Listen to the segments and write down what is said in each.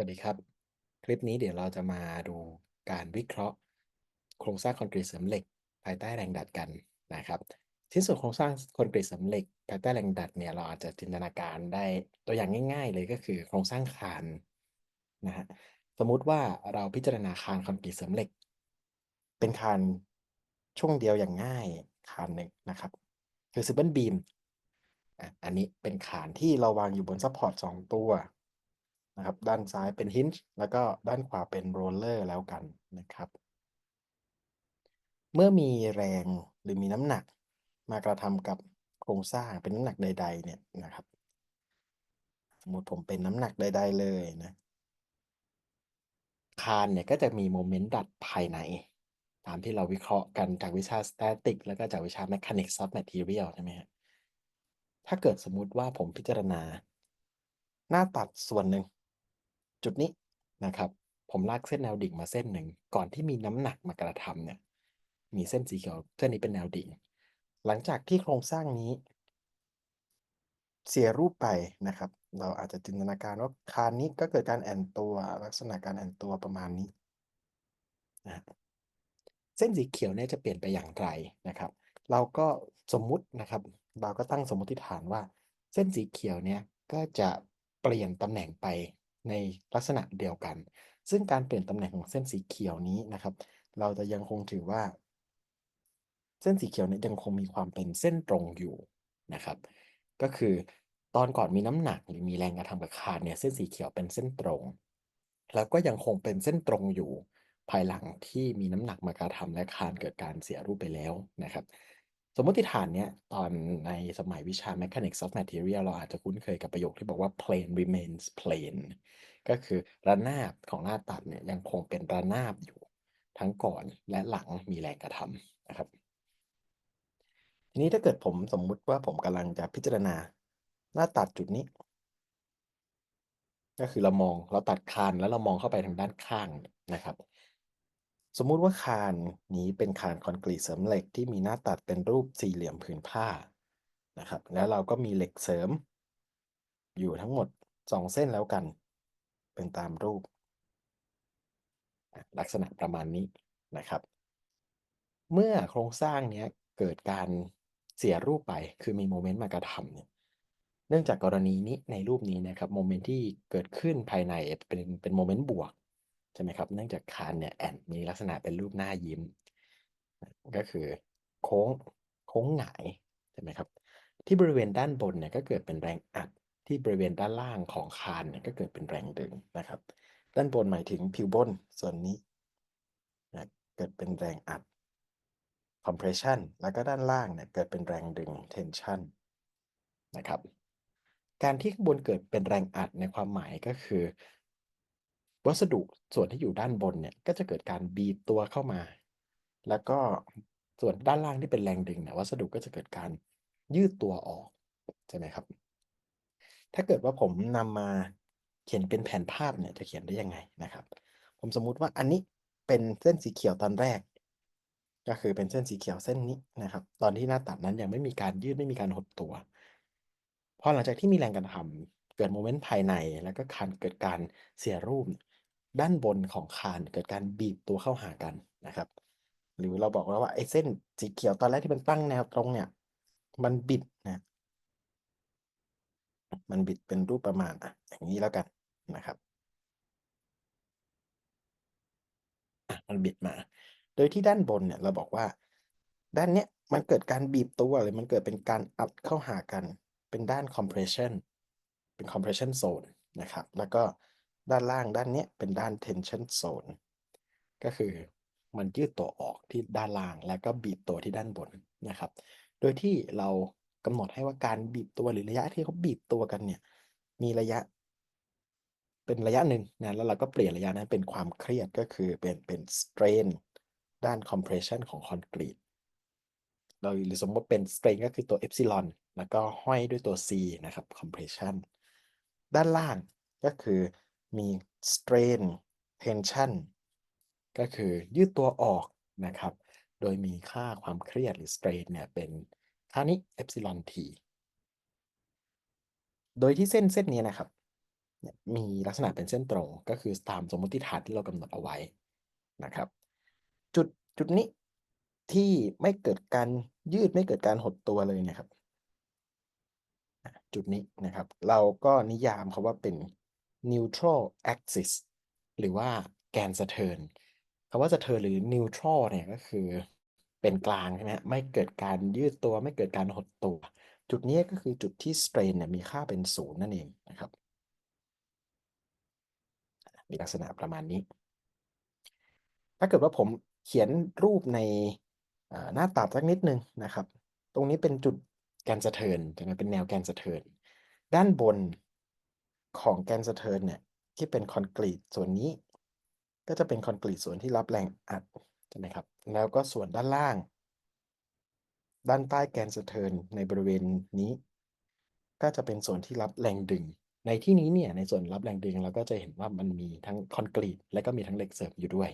สวัสดีครับ คลิปนี้เดี๋ยวเราจะมาดูการวิเคราะห์ โครงสร้างคอนกรีตเสริมเหล็ก ภายใต้แรงดันกันนะครับชิ้นส่วนโครงสร้างคอนกรีตเสริมเหล็ก ภายใต้แรงดันเนี่ยเราอาจจะจินตนาการได้ตัวอย่างง่าย ๆ เลยก็คือโครงสร้างคานนะฮะสมมุติว่าเราพิจารณาคานคอนกรีตเสริมเหล็ก เป็นคานช่วงเดียวอย่างง่ายคานหนึ่งนะครับ คือซิเบิลบีมอันนี้เป็นคานที่เราวางอยู่บนซัพพอร์ตสองตัว นะครับ ด้านซ้ายเป็นฮินจ์แล้วก็ด้านขวาเป็นโรลเลอร์แล้วกันนะครับ เมื่อมีแรงหรือมีน้ำหนักมากระทำกับโครงสร้างเป็นน้ำหนักใด ๆ เนี่ยนะครับ สมมติผมเป็นน้ำหนักใด ๆ เลยนะคานเนี่ยก็จะมีโมเมนต์ดัดภายใน ตามที่เราวิเคราะห์กันจากวิชาสแตติกแล้วก็จากวิชา Mechanics of Material ใช่ไหมฮะถ้าเกิดสมมุติว่าผมพิจารณา หน้าตัดส่วนหนึ่ง จุดนี้นะครับ ผมลากเส้นแนวดิ่งมาเส้นหนึ่ง ก่อนที่มีน้ำหนักมากระทำเนี่ย มีเส้นสีเขียวเส้นนี้เป็นแนวดิ่ง หลังจากที่โครงสร้างนี้ เสียรูปไปนะครับ เราอาจจะจินตนาการว่าคานนี้ก็เกิดการแอนตัวลักษณะการแอนตัวประมาณนี้นะเส้นสีเขียวเนี่ยจะเปลี่ยนไปอย่างไรนะครับ เราก็สมมุตินะครับ เราก็ตั้งสมมติฐานว่า เส้นสีเขียวเนี่ยก็จะเปลี่ยนตำแหน่งไป ในลักษณะเดียวกัน ซึ่งการเปลี่ยนตำแหน่งของเส้นสีเขียวนี้นะครับ เราจะยังคงถือว่า เส้นสีเขียวเนี่ยยังคงมีความเป็นเส้นตรงอยู่นะครับ ก็คือตอนก่อนมีน้ำหนักหรือมีแรงกระทำกับคานเนี่ยเส้นสีเขียวเป็นเส้นตรง แล้วก็ยังคงเป็นเส้นตรงอยู่ ภายหลังที่มีน้ำหนักมากระทำและคานเกิดการเสียรูปไปแล้วนะครับ สมมติฐานเนี้ยตอนในสมัยวิชา Mechanics of Material เราอาจจะคุ้นเคยกับประโยคที่บอกว่า plane remains plane ก็คือระนาบของหน้าตัดเนี่ยยังคงเป็นระนาบอยู่ ทั้งก่อนและหลังมีแรงกระทำนะครับ ทีนี้ถ้าเกิดผมสมมุติว่าผมกำลังจะพิจารณาหน้าตัดจุดนี้ ก็คือเรามองเราตัดคานแล้วเรามองเข้าไปทางด้านข้างนะครับ สมมุติว่าคานนี้เป็นคานคอนกรีตเสริมเหล็กที่มีหน้าตัดเป็นรูปสี่เหลี่ยมผืนผ้านะครับ แล้วเราก็มีเหล็กเสริม อยู่ทั้งหมด2เส้นแล้วกัน เป็นตามรูป ลักษณะประมาณนี้นะครับ เมื่อโครงสร้างนี้เกิดการเสียรูปไป คือมีโมเมนต์มากระทำเนี่ยเนื่องจากกรณีนี้ในรูปนี้นะครับโมเมนต์ที่เกิดขึ้นภายในเป็นเป็นโมเมนต์บวก ช่ไหมครับเนื่องจากคานเนี่ยแอนมีลักษณะเป็นรูปหน้ายิ้ม ก็คือโค้งโค้งหงายใช่ไหมครับ ที่บริเวณด้านบนเนี่ยก็เกิดเป็นแรงอัดที่บริเวณด้านล่างของคานเนี่ยก็เกิดเป็นแรงดึงนะครับ ด้านบนหมายถึงผิวบนส่วนนี้นะเกิดเป็นแรงอัด compression แล้วก็ด้านล่างเนี่ยเกิดเป็นแรงดึง tension นะครับ การที่ข้างบนเกิดเป็นแรงอัดในความหมายก็คือ วัสดุส่วนที่อยู่ด้านบนเนี่ยก็จะเกิดการบีบตัวเข้ามา แล้วก็ส่วนด้านล่างที่เป็นแรงดึงเนี่ยวัสดุก็จะเกิดการยืดตัวออกใช่ไหมครับ ถ้าเกิดว่าผมนำมาเขียนเป็นแผนภาพเนี่ยจะเขียนได้ยังไงนะครับ ผมสมมุติว่าอันนี้เป็นเส้นสีเขียวตอนแรก ก็คือเป็นเส้นสีเขียวเส้นนี้นะครับ ตอนที่หน้าตัดนั้นยังไม่มีการยืดไม่มีการหดตัวพอหลังจากที่มีแรงกระทำเกิดโมเมนต์ภายใน แล้วก็คานเกิดการเสียรูป ด้านบนของคานเกิดการบีบตัวเข้าหากันนะครับ หรือเราบอกแล้วว่าไอ้เส้นสีเขียวตอนแรกที่มันตั้งแนวตรงเนี่ย มันบิดนะมันบิดเป็นรูปประมาณอะอย่างนี้แล้วกันนะครับอะมันบิดมา โดยที่ด้านบนเนี่ยเราบอกว่า ด้านเนี้ยมันเกิดการบีบตัวหรือมันเกิดเป็นการอัดเข้าหากัน เป็นด้าน compression เป็น compression zone นะครับ แล้วก็ ด้านล่างด้านนี้เป็นด้าน tension zone ก็คือมันยืดตัวออกที่ด้านล่างแล้วก็บีบตัวที่ด้านบนนะครับ โดยที่เรากำหนดให้ว่าการบีบตัวหรือระยะที่เขาบีบตัวกันเนี่ย มีระยะ เป็นระยะหนึ่งนะแล้วเราก็เปลี่ยนระยะนั้นเป็นความเครียดก็คือเป็นเป็น strain ด้าน compression ของคอนกรีตเราหรือสมมติเป็น strain ก็คือตัว epsilon แล้วก็ห้อยด้วยตัว c นะครับ compression ด้านล่างก็คือ มี strain tension ก็คือยืดตัวออกนะครับ โดยมีค่าความเครียดหรือ strain เนี่ยเป็นค่านี้ epsilon t โดยที่เส้นเส้นนี้นะครับมีลักษณะเป็นเส้นตรงก็คือตามสมมติฐานที่เรากำหนดเอาไว้นะครับ จุดจุดนี้ที่ไม่เกิดการยืดไม่เกิดการหดตัวเลยนะครับ จุดนี้นะครับ เราก็นิยามคาว่าเป็น neutral axis หรือว่าแกนสะเทินคำว่าสะเทินหรือ neutral เนี่ยก็คือเป็นกลางใช่ไหมไม่เกิดการยืดตัวไม่เกิดการหดตัว จุดนี้ก็คือจุดที่ strain เนี่ยมีค่าเป็นศูนย์นั่นเองนะครับ มีลักษณะประมาณนี้ ถ้าเกิดว่าผมเขียนรูปในหน้าตัดสักนิดนึงนะครับ ตรงนี้เป็นจุดแกนสะเทินจะเป็นแนวแกนสะเทินด้านบน ของแกนสะเทินเนี่ยที่เป็นคอนกรีตส่วนนี้ ก็จะเป็นคอนกรีตส่วนที่รับแรงอัดใช่ไหมครับ แล้วก็ส่วนด้านล่าง ด้านใต้แกนสะเทินในบริเวณนี้ ก็จะเป็นส่วนที่รับแรงดึง ในที่นี้เนี่ยในส่วนรับแรงดึงเราก็จะเห็นว่ามันมีทั้งคอนกรีตและก็มีทั้งเหล็กเสริมอยู่ด้วย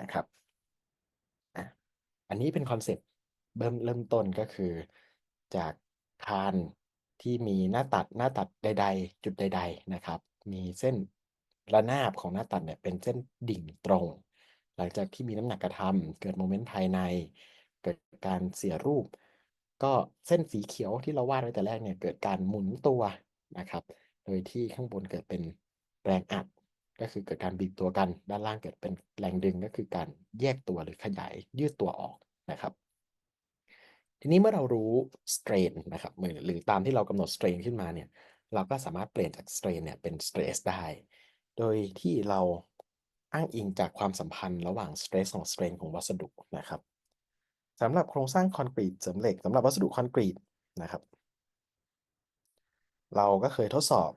นะครับอันนี้เป็นคอนเซปต์เริ่มเริ่มต้นก็คือจากคาน ที่มีหน้าตัดหน้าตัดใด ๆ จุดใด ๆนะครับ มีเส้นระนาบของหน้าตัดเนี่ยเป็นเส้นดิ่งตรง หลังจากที่มีน้ำหนักกระทำเกิดโมเมนต์ภายใน เกิดการเสียรูป ก็เส้นสีเขียวที่เราวาดไว้แต่แรกเนี่ยเกิดการหมุนตัวนะครับ โดยที่ข้างบนเกิดเป็นแรงอัดก็คือเกิดการบีบตัวกัน ด้านล่างเกิดเป็นแรงดึงก็คือการแยกตัวหรือขยายยืดตัวออกนะครับ ทีนี้เมื่อเรารู้ strain นะครับหรือตามที่เรากำหนด strain ขึ้นมาเนี่ยเราก็สามารถเปลี่ยนจาก strain เนี่ยเป็น stress ได้ โดยที่เราอ้างอิงจากความสัมพันธ์ระหว่าง stress ของ strain ของวัสดุนะครับสำหรับโครงสร้างคอนกรีตเสริมเหล็กสำหรับวัสดุคอนกรีตนะครับ เราก็เคยทดสอบ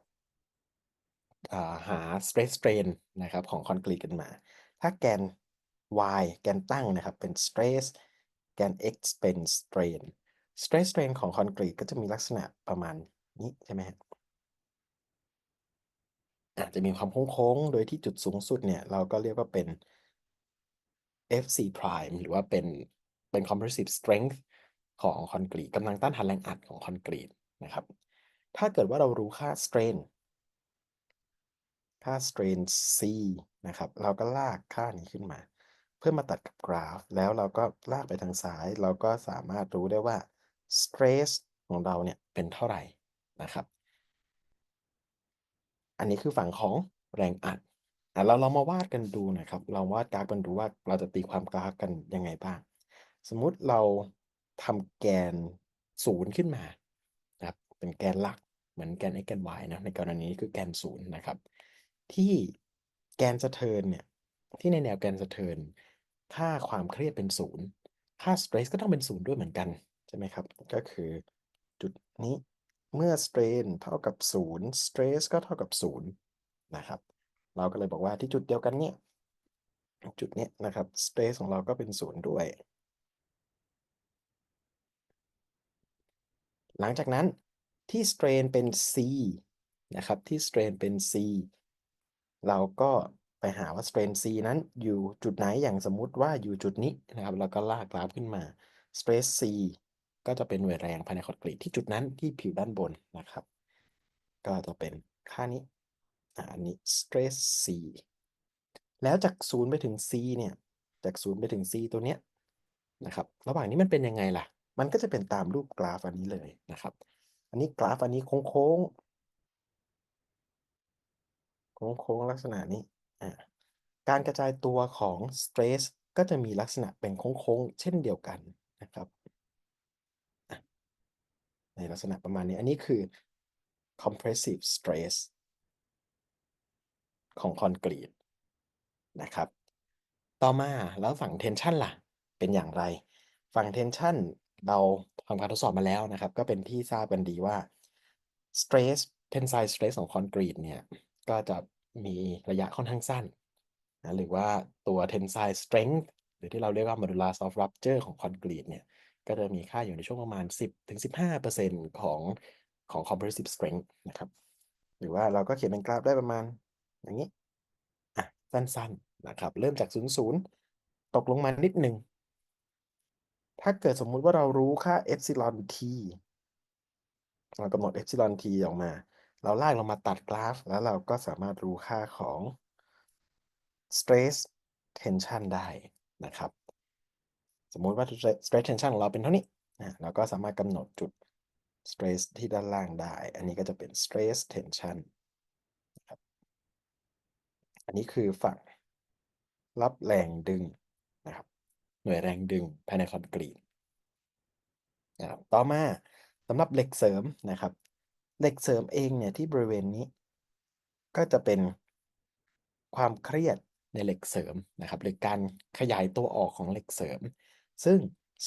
หา stress strain นะครับของคอนกรีตกันมา ถ้าแกน y แกนตั้งนะครับเป็น stress แกน x เป็น strain stress strain ของคอนกรีตก็จะมีลักษณะประมาณนี้ใช่ไหมครับอาจจะมีความโค้งๆ โดยที่จุดสูงสุดเนี่ย เราก็เรียกว่าเป็น FC prime หรือว่าเป็นเป็น compressive strength ของคอนกรีตกำลังต้านทานแรงอัดของคอนกรีตนะครับ ถ้าเกิดว่าเรารู้ค่า strain ค่า strain C นะครับ เราก็ลากค่านี้ขึ้นมา พื่อมาตัดกับกราฟ แล้วเราก็ลากไปทางซ้าย เราก็สามารถรู้ได้ว่า stress ของเราเนี่ยเป็นเท่าไหร่นะครับ อันนี้คือฝั่งของแรงอัดเราเรามาวาดกันดูนะครับ เราวาดกราฟกันดูว่าเราจะตีความกราฟกันยังไงบ้าง สมมุติเราทำแกนศูนย์ขึ้นมานะครับ เป็นแกนหลักเหมือนแกน x แกน y นะ ในกรณีนี้คือแกนศูนย์นะครับ ที่แกนสะเทินเนี่ย ที่ในแนวแกนสะเทิน ค่าความเครียดเป็นศูนย์ค่าสเตรสก็ต้องเป็นศูนย์ด้วยเหมือนกัน ใช่ไหมครับ ก็คือจุดนี้เมื่อสเตรนเท่ากับศูนย์สเตรสก็เท่ากับศูนย์นะครับ เราก็เลยบอกว่าที่จุดเดียวกันเนี่ยจุดนี้นะครับสเตรสของเราก็เป็นศูนย์ด้วย หลังจากนั้นที่สเตรนเป็น C นะครับที่สเตรนเป็น C เราก็ ไปหาว่า strain C นั้นอยู่จุดไหนอย่างสมมุติว่าอยู่จุดนี้นะครับ แล้วก็ลากกราฟขึ้นมา stress C ก็จะเป็นเวทแรงภายในคอนกรีตที่จุดนั้นที่ผิวด้านบนนะครับ ก็จะเป็นค่านี้อันนี้ stress C แล้วจากศูนย์ไปถึง C เนี่ยจากศูนย์ไปถึง C ตัวเนี้ยนะครับ ระหว่างนี้มันเป็นยังไงล่ะ มันก็จะเป็นตามรูปกราฟอันนี้เลยนะครับ อันนี้กราฟอันนี้โค้งๆโค้งลักษณะนี้ การกระจายตัวของสเตรสก็จะมีลักษณะเป็นโค้งๆ เช่นเดียวกันนะครับ ในลักษณะประมาณนี้ อันนี้คือ compressive stress ของคอนกรีตนะครับ ต่อมาแล้วฝั่ง tension ล่ะ เป็นอย่างไร ฝั่ง tension เราทำการทดสอบมาแล้วนะครับ ก็เป็นที่ทราบกันดีว่า stress tensile stress ของคอนกรีตเนี่ย ก็จะ มีระยะค่อนข้างสั้นนะหรือว่าตัว tensile strength หรือที่เราเรียกว่า modulus of rupture ของคอนกรีตเนี่ยก็จะมีค่าอยู่ในช่วงประมาณ 10-15%ของของ compressive strength นะครับ หรือว่าเราก็เขียนเป็นกราฟได้ประมาณอย่างนี้อะสั้นๆนะครับ เริ่มจาก 0 0 ตกลงมานิดหนึ่ง ถ้าเกิดสมมุติว่าเรารู้ค่า epsilon t เรากำหนด epsilon t ออกมา เราลากลงมาตัดกราฟ แล้วเราก็สามารถรู้ค่าของ stress tension ได้นะครับ สมมุติว่า stress tension ของเราเป็นเท่านี้นะเราก็สามารถกำหนดจุด stress ที่ด้านล่างได้ อันนี้ก็จะเป็น stress tension นะครับอันนี้คือฝั่งรับแรงดึงนะครับ หน่วยแรงดึงภายในคอนกรีตนะครับต่อมาสำหรับเหล็กเสริมนะครับ เหล็กเสริมเองเนี่ยที่บริเวณนี้ ก็จะเป็นความเครียดในเหล็กเสริมนะครับ หรือการขยายตัวออกของเหล็กเสริม ซึ่ง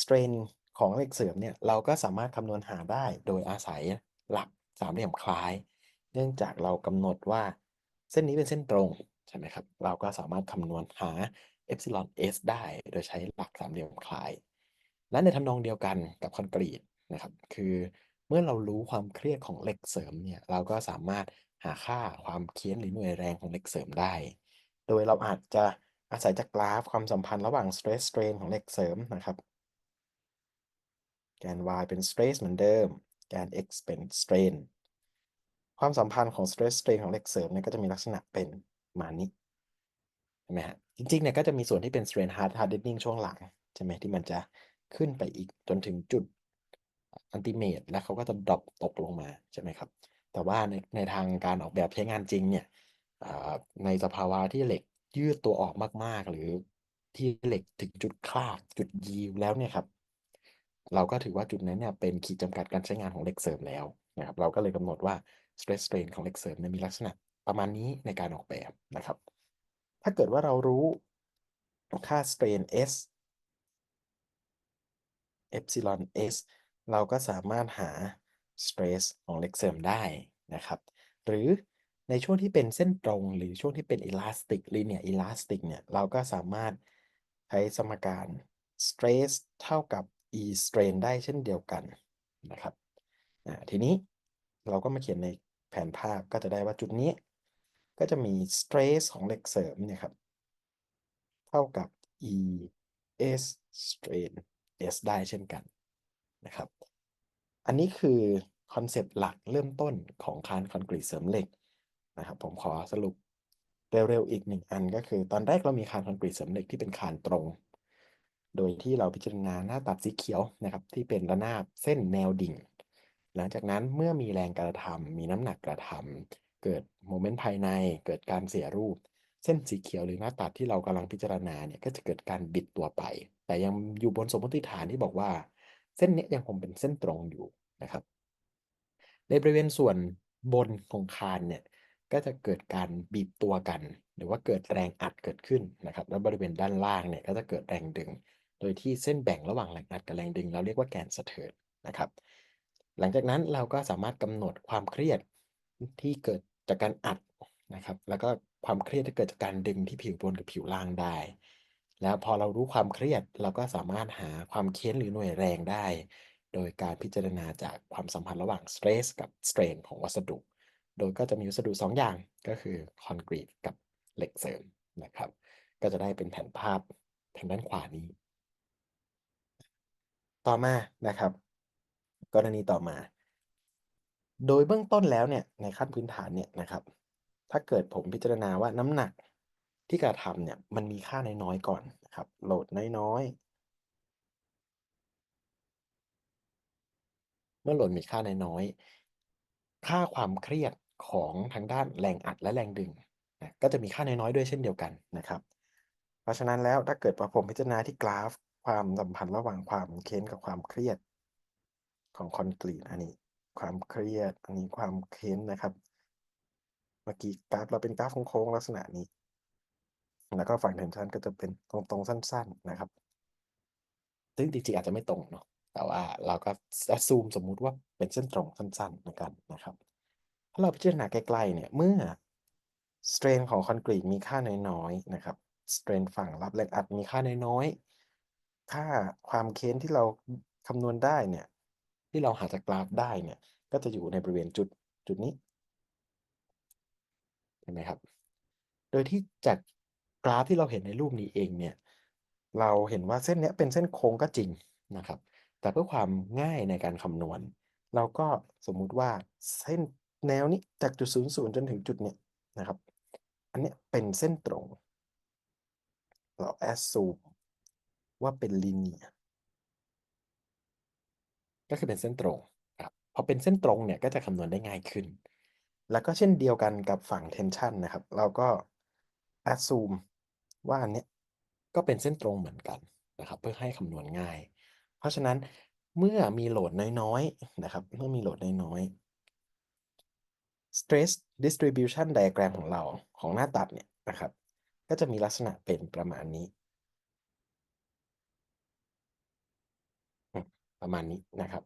strain ของเหล็กเสริมเนี่ยเราก็สามารถคำนวณหาได้โดยอาศัยหลักสามเหลี่ยมคล้าย เนื่องจากเรากำหนดว่าเส้นนี้เป็นเส้นตรงใช่ไหมครับ เราก็สามารถคำนวณหา epsilon s ได้โดยใช้หลักสามเหลี่ยมคล้าย และในทำนองเดียวกันกับคอนกรีตนะครับ คือ เมื่อเรารู้ความเครียดของเหล็กเสริมเนี่ย เราก็สามารถหาค่าความเค้นหรือหน่วยแรงของเหล็กเสริมได้ โดยเราอาจจะอาศัยจากกราฟความสัมพันธ์ระหว่าง stress strain ของเหล็กเสริมนะครับ แกน y เป็น stress เหมือนเดิม แกน x เป็น strain ความสัมพันธ์ของ stress strain ของเหล็กเสริมเนี่ยก็จะมีลักษณะเป็นมานี้ใช่ไหมฮะ จริงๆเนี่ยก็จะมีส่วนที่เป็น strain hard hardening ช่วงหลังใช่ไหมที่มันจะขึ้นไปอีกจนถึงจุด อันติเมตแล้วเขาก็จะดรอปตกลงมาใช่ไหมครับ แต่ว่าในในทางการออกแบบใช้งานจริงเนี่ยในสภาวะที่เหล็กยืดตัวออกมาก ๆ หรือที่เหล็กถึงจุดคลากจุดยีวแล้วเนี่ยครับเราก็ถือว่าจุดนั้นเนี่ยเป็นขีดจำกัดการใช้งานของเหล็กเสริมแล้วนะครับเราก็เลยกำหนดว่า stress strain ของเหล็กเสริมเนี่ยมีลักษณะประมาณนี้ในการออกแบบนะครับ ถ้าเกิดว่าเรารู้ค่า strain s epsilon s เราก็สามารถหา stress ของเหล็กเสริมได้นะครับ หรือในช่วงที่เป็นเส้นตรงหรือช่วงที่เป็น elastic linear elastic เนี่ย เราก็สามารถใช้สมการ stress เท่ากับ e strain ได้เช่นเดียวกันนะครับทีนี้เราก็มาเขียนในแผนภาพก็จะได้ว่าจุดนี้ ก็จะมี stress ของเหล็กเสริมเนี่ยครับ เท่ากับ e s strain s ได้เช่นกัน นะครับ อันนี้คือคอนเซปต์หลักเริ่มต้นของคานคอนกรีตเสริมเหล็กนะครับผมขอสรุปเร็วๆอีกหนึ่งอันก็คือ ตอนแรกเรามีคานคอนกรีตเสริมเหล็กที่เป็นคานตรง โดยที่เราพิจารณาหน้าตัดสีเขียวนะครับ ที่เป็นระนาบเส้นแนวดิ่ง หลังจากนั้นเมื่อมีแรงกระทำมีน้ำหนักกระทำเกิดโมเมนต์ภายใน เกิดการเสียรูป เส้นสีเขียวหรือหน้าตัดที่เรากำลังพิจารณาเนี่ยก็จะเกิดการบิดตัวไป แต่ยังอยู่บนสมมติฐานที่บอกว่า เส้นนี้ยังคงเป็นเส้นตรงอยู่นะครับ ในบริเวณส่วนบนของคานเนี่ยก็จะเกิดการบีบตัวกัน หรือว่าเกิดแรงอัดเกิดขึ้นนะครับ แล้วบริเวณด้านล่างเนี่ยก็จะเกิดแรงดึง โดยที่เส้นแบ่งระหว่างแรงอัดกับแรงดึง เราเรียกว่าแกนสะเทินนะครับ หลังจากนั้นเราก็สามารถกำหนดความเครียดที่เกิดจากการอัดนะครับ แล้วก็ความเครียดที่เกิดจากการดึงที่ผิวบนกับผิวล่างได้ แล้วพอเรารู้ความเครียด เราก็สามารถหาความเค้นหรือหน่วยแรงได้ โดยการพิจารณาจากความสัมพันธ์ระหว่าง stress กับ strain ของวัสดุ โดยก็จะมีวัสดุ 2 อย่างก็คือคอนกรีตกับเหล็กเสริมนะครับ ก็จะได้เป็นแผนภาพทางด้านขวานี้ ต่อมานะครับ กรณีต่อมา โดยเบื้องต้นแล้วเนี่ยในขั้นพื้นฐานเนี่ยนะครับ ถ้าเกิดผมพิจารณาว่าน้ำหนัก ที่กระทำเนี่ยมันมีค่าน้อยๆก่อนนะครับ โหลดน้อยๆ เมื่อโหลดมีค่าน้อยๆ ค่าความเครียดของทางด้านแรงอัดและแรงดึงนะก็จะมีค่าน้อยๆด้วยเช่นเดียวกันนะครับ เพราะฉะนั้นแล้วถ้าเกิดผมพิจารณาที่กราฟความสัมพันธ์ระหว่างความเค้นกับความเครียดของคอนกรีตอันนี้ความเครียดอันนี้ความเค้นนะครับ เมื่อกี้กราฟเราเป็นกราฟโค้งๆลักษณะนี้ แล้วก็ฝั่งเทนชันก็จะเป็นตรงๆ สั้น ๆ นะครับ ซึ่งจริงๆอาจจะไม่ตรงเนาะ แต่ว่าเราก็ซูมสมมุติว่าเป็นเส้นตรงสั้นๆเหมือนกันนะครับ ถ้าเราพิจารณาใกล้ๆ เนี่ย เมื่อ strain ของคอนกรีตมีค่าน้อยๆ นะครับ strain ฝั่งรับแรงอัดมีค่าน้อยๆ ค่าความเค้นที่เราคำนวณได้เนี่ย ที่เราหาจากกราฟได้เนี่ย ก็จะอยู่ในบริเวณจุดจุดนี้ เห็นไหมครับ โดยที่จาก ราฟที่เราเห็นในรูปนี้เองเนี่ยเราเห็นว่าเส้นนี้เป็นเส้นโค้งก็จริงนะครับ แต่เพื่อความง่ายในการคำนวณ เราก็สมมุติว่าเส้นแนวนี้จากจุดศูนย์ศูนย์จนถึงจุดเนี้ยนะครับ อันเนี้ยเป็นเส้นตรง เราแอสซูมว่าเป็นลิเนียก็คือเป็นเส้นตรงครับพอเป็นเส้นตรงเนี่ยก็จะคำนวณได้ง่ายขึ้น แล้วก็เช่นเดียวกันกับฝั่ง tension นะครับ เราก็ assume ว่าอันเนี้ยก็เป็นเส้นตรงเหมือนกันนะครับ เพื่อให้คำนวณง่าย เพราะฉะนั้นเมื่อมีโหลดน้อยๆนะครับ เมื่อมีโหลดน้อยๆ stress distribution diagram ของเราของหน้าตัดเนี่ยนะครับ ก็จะมีลักษณะเป็นประมาณนี้ ประมาณนี้นะครับ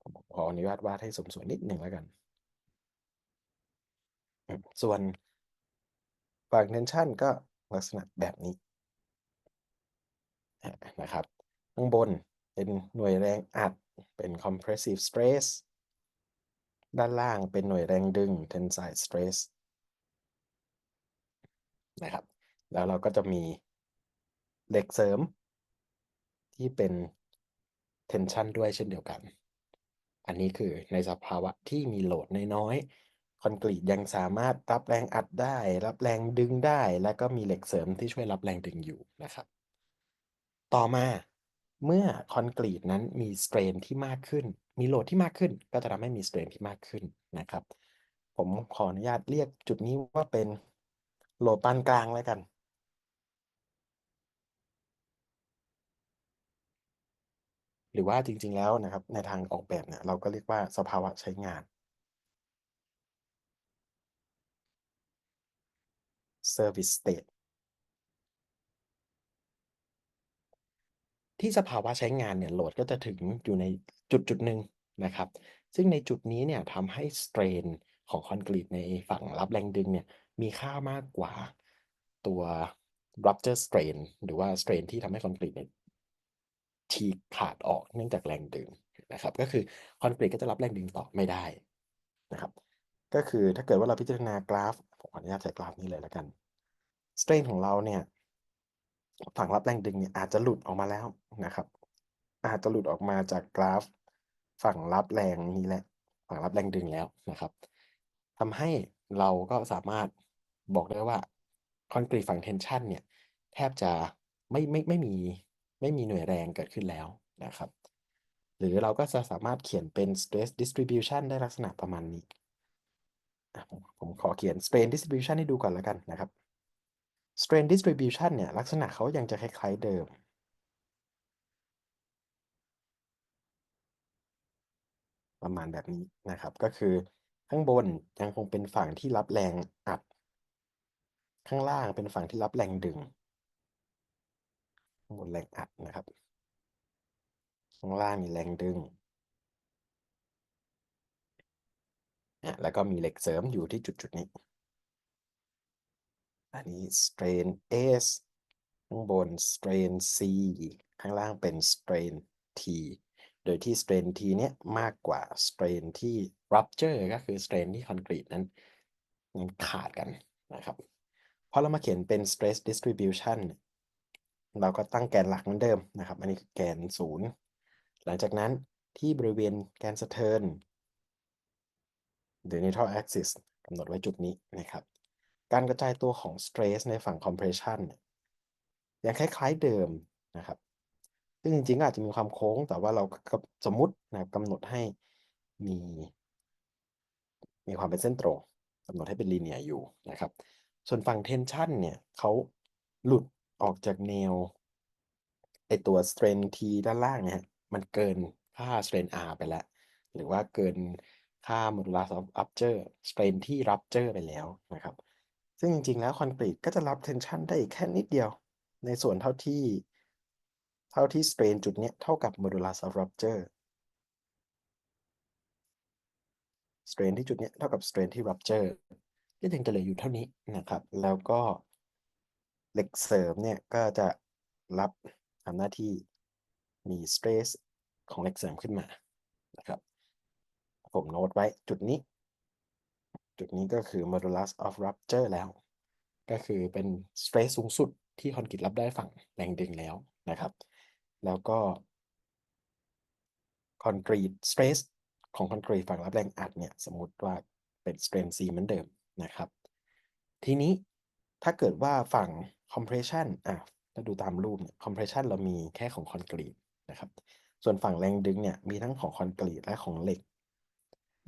ผมขออนุญาตวาดให้สมส่วนนิดหนึ่งแล้วกัน ส่วนฝั่ง tension ก็ ลักษณะแบบนี้นะครับ ข้างบนเป็นหน่วยแรงอัดเป็น compressive stress ด้านล่างเป็นหน่วยแรงดึง tensile stress นะครับ แล้วเราก็จะมีเหล็กเสริม ที่เป็น tension ด้วยเช่นเดียวกัน อันนี้คือในสภาวะที่มีโหลดน้อยๆ คอนกรีตยังสามารถรับแรงอัดได้ รับแรงดึงได้ แล้วก็มีเหล็กเสริมที่ช่วยรับแรงดึงอยู่นะครับ ต่อมาเมื่อคอนกรีตนั้นมีสเตรนที่มากขึ้น มีโหลดที่มากขึ้น ก็จะทำให้มีสเตรนที่มากขึ้นนะครับ ผมขออนุญาตเรียกจุดนี้ว่าเป็นโหลดปานกลางแล้วกันหรือว่าจริงๆแล้วนะครับในทางออกแบบเนี่ยเราก็เรียกว่าสภาวะใช้งาน service state ที่สภาวะใช้งานเนี่ยโหลดก็จะถึงอยู่ในจุดจุดหนึ่งนะครับ ซึ่งในจุดนี้เนี่ยทำให้สเตรนของคอนกรีตในฝั่งรับแรงดึงเนี่ยมีค่ามากกว่าตัว rupture strain หรือว่า strain ที่ทำให้คอนกรีตเนี่ยฉีกขาดออกเนื่องจากแรงดึงนะครับ ก็คือคอนกรีตก็จะรับแรงดึงต่อไม่ได้นะครับ ก็คือถ้าเกิดว่าเราพิจารณากราฟผมขออนุญาตใส่กราฟนี้เลยแล้วกัน strain ของเราเนี่ยฝั่งรับแรงดึงเนี่ยอาจจะหลุดออกมาแล้วนะครับ อาจจะหลุดออกมาจากกราฟ ฝั่งรับแรงนี้แหละ ฝั่งรับแรงดึงแล้วนะครับทำให้เราก็สามารถบอกได้ว่าคอนกรีตฝั่ง tension เนี่ย แทบจะไม่ไม่ไม่มีไม่มีหน่วยแรงเกิดขึ้นแล้วนะครับ หรือเราก็จะสามารถเขียนเป็น stress distribution ได้ลักษณะประมาณนี้ ผมผมขอเขียน strain distribution ให้ดูก่อนแล้วกันนะครับ strain distribution เนี่ย ลักษณะเขายังจะคล้าย ๆ เดิม ประมาณแบบนี้นะครับ ก็คือข้างบนยังคงเป็นฝั่งที่รับแรงอัด ข้างล่างเป็นฝั่งที่รับแรงดึงข้างบนแรงอัดนะครับ ข้างล่างมีแรงดึงแล้วก็มีเหล็กเสริมอยู่ที่จุดจุดนี้ อันนี้ strain S ข้างบน strain C ข้างล่างเป็น strain T โดยที่ strain T เนี้ยมากกว่า strain ที่ rupture ก็คือ strain ที่คอนกรีตนั้นมันขาดกันนะครับพอเรามาเขียนเป็น stress distribution เราก็ตั้งแกนหลักเหมือนเดิมนะครับ อันนี้คือแกนศูนย์หลังจากนั้นที่บริเวณแกนสะเทิน the neutral axis กำหนดไว้จุดนี้นะครับ การกระจายตัวของ stress ในฝั่ง compression ยังคล้ายๆเดิมนะครับ ซึ่งจริงๆอาจจะมีความโค้ง แต่ว่าเราสมมุตินะกำหนดให้มี มีความเป็นเส้นตรงกำหนดให้เป็นลีเนียอยู่นะครับ ส่วนฝั่ง tension เนี่ยเขาหลุดออกจากแนวไอตัว strain T ด้านล่างเนี่ยมันเกินค่า strain R ไปแล้ว หรือว่าเกินค่า modulus of rupture strain ที่ rupture ไปแล้วนะครับ ซึ่งจริงๆแล้วคอนกรีตก็จะรับ tension ได้อีกแค่นิดเดียว ในส่วนเท่าที่ เท่าที่ strain จุดเนี้ยเท่ากับ modulus of rupture strain ที่จุดเนี้ยเท่ากับ strain ที่ rupture ก็ยังจะเหลืออยู่เท่านี้นะครับ แล้วก็เหล็กเสริมเนี่ยก็จะรับทำหน้าที่มี stress ของเหล็กเสริมขึ้นมานะครับ ผมโน้ตไว้จุดนี้ จุดนี้ก็คือ modulus of rupture แล้ว ก็คือเป็น stress สูงสุดที่คอนกรีตรับได้ฝั่งแรงดึงแล้วนะครับ แล้วก็คอนกรีต stress ของคอนกรีตฝั่งรับแรงอัดเนี่ย สมมติว่าเป็น strain C เหมือนเดิมนะครับ ทีนี้ถ้าเกิดว่าฝั่ง compression อะถ้าดูตามรูปเนี่ย compression เรามีแค่ของคอนกรีตนะครับ ส่วนฝั่งแรงดึงเนี่ยมีทั้งของคอนกรีตและของเหล็ก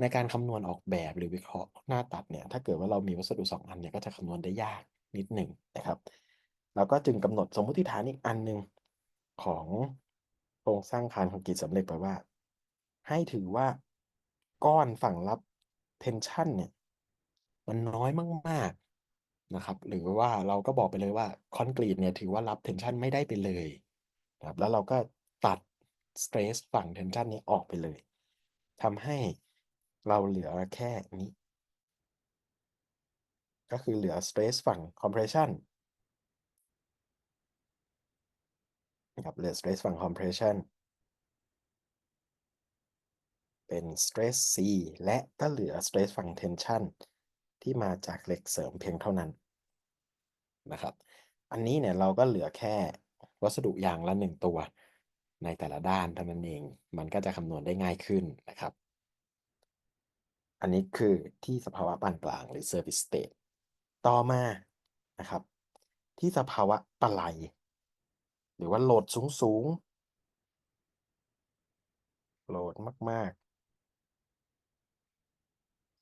ในการคำนวณออกแบบหรือวิเคราะห์หน้าตัดเนี่ยถ้าเกิดว่าเรามีวัสดุ 2 อันเนี่ยก็จะคำนวณได้ยากนิดหนึ่งนะครับเราก็จึงกำหนดสมมติฐานอีกอันหนึ่งของโครงสร้างคานคอนกรีตสำเร็จไปว่า ให้ถือว่าก้อนฝั่งรับ tension เนี่ยมันน้อยมากๆนะครับ หรือว่าเราก็บอกไปเลยว่าคอนกรีตเนี่ยถือว่ารับ tension ไม่ได้ไปเลยนะครับแล้วเราก็ตัด stress ฝั่ง tension นี้ออกไปเลยทำให้ เราเหลือแค่นี้ ก็คือเหลือ stress ฝั่ง compression นครับเหลือ stress ฝั่ง compression เป็น stress C และก็เหลือ stress ฝั่ง tension ที่มาจากเหล็กเสริมเพียงเท่านั้นนะครับ อันนี้เนี่ยเราก็เหลือแค่วัสดุอย่างละ1ตัวในแต่ละด้านเท่านั้นเอง มันก็จะคำนวณได้ง่ายขึ้นนะครับ อันนี้คือที่สภาวะปานกลางหรือ service state ต่อมานะครับ ที่สภาวะปะไหลหรือว่าโหลดสูงๆโหลดมาก ๆ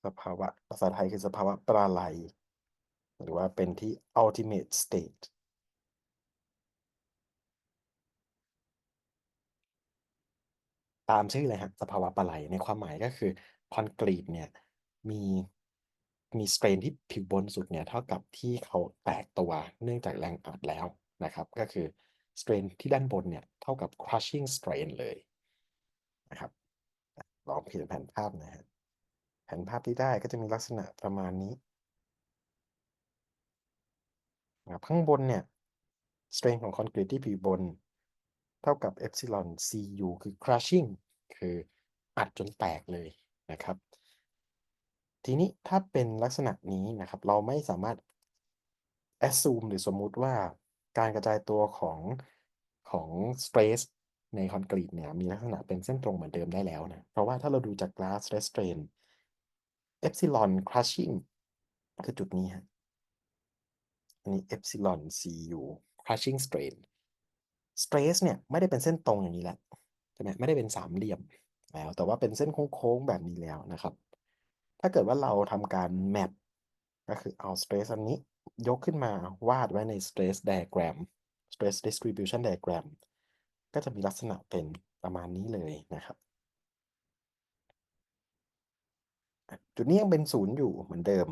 สภาวะภาษาไทยคือสภาวะปะไหลหรือว่าเป็นที่ ultimate state ตามชื่อเลยครับสภาวะปะไหลในความหมายก็คือ คอนกรีตเนี่ยมีมี strain ที่ผิวบนสุดเนี่ยเท่ากับที่เขาแตกตัวเนื่องจากแรงอัดแล้วนะครับ ก็คือ strain ที่ด้านบนเนี่ยเท่ากับ crushing strain เลยนะครับลองเขียนแผนภาพนะฮะแผนภาพที่ได้ก็จะมีลักษณะประมาณนี้นะครับข้างบนเนี่ย strain ของคอนกรีตที่ผิวบน เท่ากับ epsilon cu คือ crushing คืออัดจนแตกเลย นะครับ ทีนี้ถ้าเป็นลักษณะนี้นะครับ เราไม่สามารถ assume หรือสมมุติว่าการกระจายตัวของของ stress ในคอนกรีตเนี่ยมีลักษณะเป็นเส้นตรงเหมือนเดิมได้แล้วนะ เพราะว่าถ้าเราดูจากกราฟ stress strain epsilon crushing คือจุดนี้ฮะอันนี้ epsilon cu crushing strain stress เนี่ย ไม่ได้เป็นเส้นตรงอย่างนี้แล้วใช่ไหมไม่ได้เป็นสามเหลี่ยม แล้ว แต่ว่าเป็นเส้นโค้งๆแบบนี้แล้วนะครับ ถ้าเกิดว่าเราทำการ map ก็คือเอา stress อันนี้ยกขึ้นมาวาดไว้ใน stress diagram stress distribution diagram ก็จะมีลักษณะเป็นประมาณนี้เลยนะครับ จุดนี้ยังเป็นศูนย์อยู่เหมือนเดิม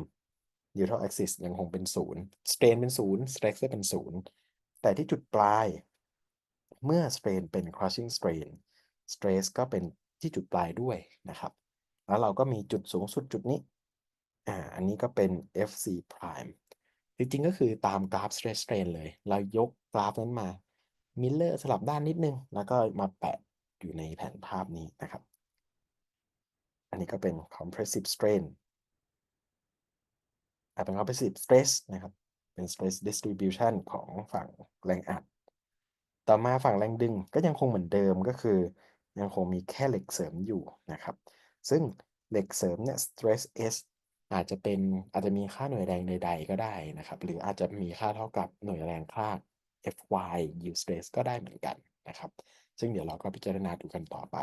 neutral axis ยังคงเป็นศูนย์ strain เป็นศูนย์ stress ก็เป็นศูนย์แต่ที่จุดปลาย เมื่อ strain เป็น crushing strain stress ก็เป็น ที่จุดปลายด้วยนะครับ แล้วเราก็มีจุดสูงสุดจุดนี้ อ่า อันนี้ก็เป็น FC prime จริงๆก็คือตามกราฟ stress strain เลย เรายกกราฟนั้นมามิลเลอร์สลับด้านนิดนึง แล้วก็มาแปะอยู่ในแผนภาพนี้นะครับ อันนี้ก็เป็น compressive strain อาเป็น compressive stress นะครับ เป็น stress distribution ของฝั่งแรงอัด ต่อมาฝั่งแรงดึงก็ยังคงเหมือนเดิมก็คือ ยังคงมีแค่เหล็กเสริมอยู่นะครับ ซึ่งเหล็กเสริมเนี่ย stress S อาจจะเป็นอาจจะมีค่าหน่วยแรงใดๆก็ได้นะครับ หรืออาจจะมีค่าเท่ากับหน่วยแรงคลาด Fy yield stress ก็ได้เหมือนกันนะครับ ซึ่งเดี๋ยวเราก็พิจารณาดูกันต่อไป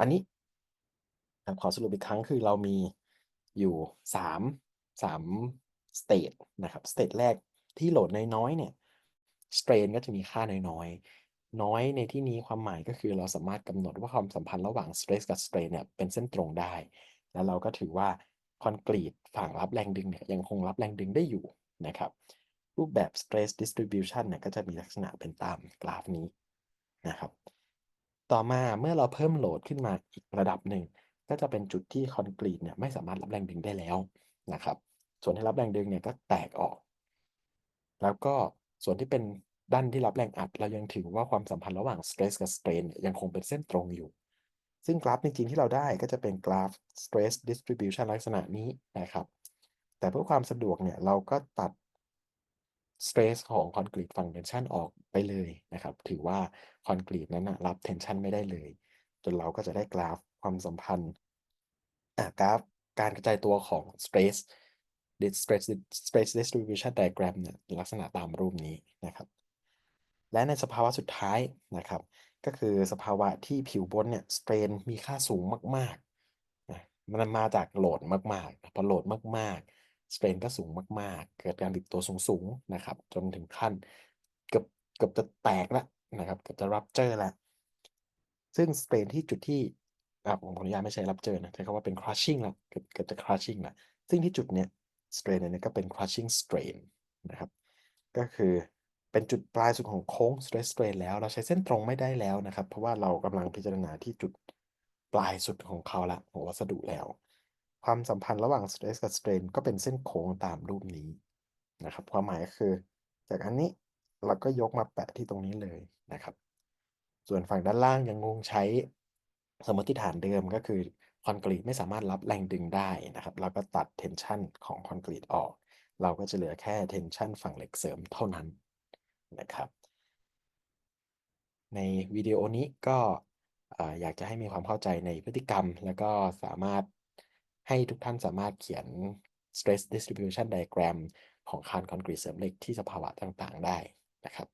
อันนี้ขอสรุปอีกครั้งคือเรามีอยู่3 3 state นะครับ state แรกที่โหลดน้อยๆเนี่ย strain ก็จะมีค่าน้อยๆ น้อยในที่นี้ความหมายก็คือเราสามารถกำหนดว่าความสัมพันธ์ระหว่าง stress กับ strain เนี่ยเป็นเส้นตรงได้ แล้วเราก็ถือว่าคอนกรีตฝั่งรับแรงดึงเนี่ยยังคงรับแรงดึงได้อยู่นะครับ รูปแบบ stress distribution เนี่ยก็จะมีลักษณะเป็นตามกราฟนี้นะครับ ต่อมาเมื่อเราเพิ่มโหลดขึ้นมาอีกระดับหนึ่ง ก็จะเป็นจุดที่คอนกรีตเนี่ยไม่สามารถรับแรงดึงได้แล้วนะครับ ส่วนที่รับแรงดึงเนี่ยก็แตกออก แล้วก็ส่วนที่เป็น ด้านที่รับแรงอัด เรายังถือว่าความสัมพันธ์ระหว่าง stress กับ strain ยังคงเป็นเส้นตรงอยู่ ซึ่งกราฟจริงๆที่เราได้ก็จะเป็นกราฟ stress distribution ลักษณะนี้นะครับ แต่เพื่อความสะดวกเนี่ยเราก็ตัด stress ของคอนกรีตฝั่ง tension ออกไปเลยนะครับ ถือว่าคอนกรีตนั้นนะรับ tension ไม่ได้เลย จนเราก็จะได้กราฟความสัมพันธ์กราฟการกระจายตัวของ stress stress stress distribution diagram เนี่ยลักษณะตามรูปนี้นะครับ และในสภาวะสุดท้ายนะครับ ก็คือสภาวะที่ผิวบนเนี่ย strain มีค่าสูงมากๆมันมาจากโหลดมากๆพอโหลดมากๆ strain ก็สูงมาก ๆ เกิดการบิดตัวสูงๆนะครับ จนถึงขั้นเกือบเกือบจะแตกแล้วนะครับเกือบจะ rupture แล้วซึ่ง strain ที่จุดที่อ่าผมขออนุญาตไม่ใช้ rupture นะใช้คำว่าเป็น crushing แล้วเกือบเกือบจะ crushing แล้วซึ่งที่จุดเนี้ย strain อันนี้ก็เป็น crushing strain นะครับ ก็คือ เป็นจุดปลายสุดของโค้ง stress strain แล้ว เราใช้เส้นตรงไม่ได้แล้วนะครับ เพราะว่าเรากำลังพิจารณาที่จุดปลายสุดของเขาละของวัสดุแล้ว ความสัมพันธ์ระหว่าง stress กับ strain ก็เป็นเส้นโค้งตามรูปนี้นะครับ ความหมายก็คือ จากอันนี้เราก็ยกมาแปะที่ตรงนี้เลยนะครับ ส่วนฝั่งด้านล่างยังคงใช้สมมติฐานเดิมก็คือคอนกรีตไม่สามารถรับแรงดึงได้นะครับ เราก็ตัด tension ของคอนกรีตออก เราก็จะเหลือแค่ tension ฝั่งเหล็กเสริมเท่านั้น นะครับ ในวิดีโอนี้ก็อยากจะให้มีความเข้าใจในพฤติกรรม แล้วก็สามารถให้ทุกท่านสามารถเขียน stress distribution diagram ของคานคอนกรีตเสริมเหล็กที่สภาวะต่างๆ ได้นะครับ